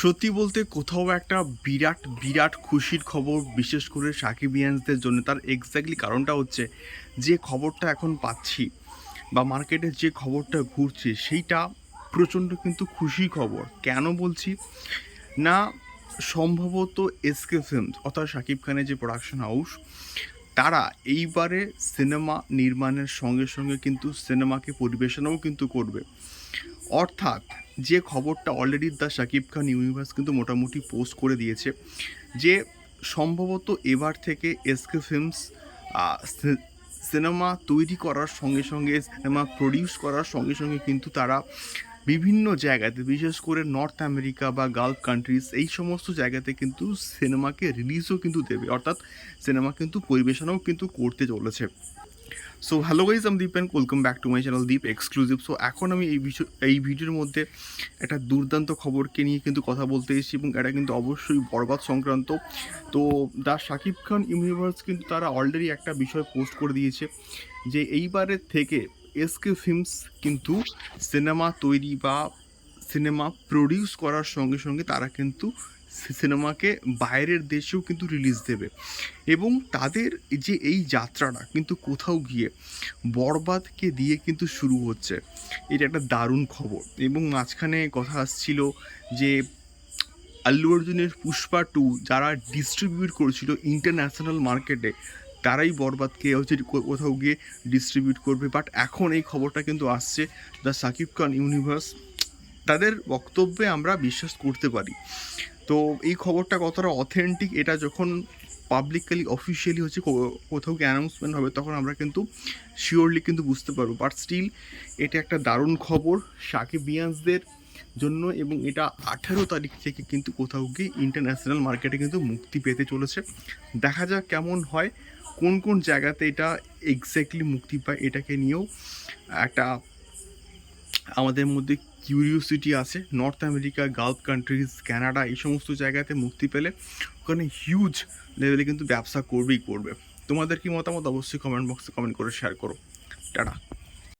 সত্যি বলতে কোথাও একটা বিরাট বিরাট খুশির খবর, বিশেষ করে সাকিব সাকিবিয়ানসদের জন্য। তার এক্স্যাক্টলি কারণটা হচ্ছে, যে খবরটা এখন পাচ্ছি বা মার্কেটে যে খবরটা ঘুরছে, সেইটা প্রচণ্ড কিন্তু খুশি খবর। কেন বলছি? না, সম্ভবত এসকে ফিল্ম অর্থাৎ শাকিব খানের যে প্রোডাকশন হাউস তারা এইবারে সিনেমা নির্মাণের সঙ্গে সঙ্গে কিন্তু সিনেমাকে পরিবেশনাও কিন্তু করবে। অর্থাৎ যে খবরটা already the Shakib Khan universe কিন্তু মোটামুটি পোস্ট করে দিয়েছে, যে সম্ভবত এবার থেকে এসকে ফিল্মস সিনেমা তৈরি করার সঙ্গে সঙ্গে সিনেমা প্রডিউস করার সঙ্গে সঙ্গে কিন্তু তারা বিভিন্ন জায়গাতে, বিশেষ করে নর্থ আমেরিকা বা গালফ কান্ট্রিজ এই সমস্ত জায়গাতে কিন্তু সিনেমাকে রিলিজও কিন্তু দেবে। অর্থাৎ সিনেমা কিন্তু পরিবেশনাও কিন্তু করতে চলেছে। সো হ্যালো গাইজ আমি Deep and welcome back to my channel Deep exclusive so এখন আমি এই বিষয়, এই ভিডিওর মধ্যে একটা দুর্দান্ত খবরকে নিয়ে কিন্তু কথা বলতে এসেছি এবং এটা কিন্তু অবশ্যই বরবাদ সংক্রান্ত। তো দ্য শাকিব খান ইউনিভার্স কিন্তু তারা অলরেডি একটা বিষয় পোস্ট করে দিয়েছে যে এইবারের থেকে এসকে ফিল্মস কিন্তু সিনেমা তৈরি বা সিনেমা প্রডিউস করার সঙ্গে সঙ্গে তারা কিন্তু সিনেমাকে বাইরের দেশেও কিন্তু রিলিজ দেবে। এবং তাদের যে এই যাত্রাটা কিন্তু কোথাও গিয়ে বরবাদকে দিয়ে কিন্তু শুরু হচ্ছে, এটা একটা দারুণ খবর। এবং মাঝখানে কথা আসছিল যে আল্লু অর্জুনের পুষ্পা টু যারা ডিস্ট্রিবিউট করেছিল ইন্টারন্যাশনাল মার্কেটে তারাই বরবাদকে হচ্ছে কোথাও গিয়ে ডিস্ট্রিবিউট করবে। বাট এখন এই খবরটা কিন্তু আসছে দ্য সাকিব খান ইউনিভার্স তাদের বক্তব্যে আমরা বিশ্বাস করতে পারি। তো এই খবরটা কতটা অথেন্টিক এটা যখন পাবলিকলি অফিসিয়ালি হচ্ছে কো- কোথাও গিয়ে অ্যানাউন্সমেন্ট হবে, তখন আমরা কিন্তু শিওরলি কিন্তু বুঝতে পারব। বাট স্টিল এটা একটা দারুণ খবর সাকিবিয়ান্সদের জন্য এবং এটা আঠেরো তারিখ থেকে কিন্তু কোথাও গিয়ে ইন্টারন্যাশনাল মার্কেটে কিন্তু মুক্তি পেতে চলেছে। দেখা যাক কেমন হয়, কোন কোন জায়গাতে এটা এক্স্যাক্টলি মুক্তি পায়, এটাকে নিয়েও একটা আমাদের মধ্যে কিউরিওসিটি আছে। North America Gulf countries Canada এই সমস্ত জায়গাতে মুক্তি পেলে ওখানে হিউজ লেভেলে কিন্তু ব্যবসা করবেই করবে। তোমাদের কি মতামত? অবশ্যই কমেন্ট বক্সে কমেন্ট করে শেয়ার করো। টাটা।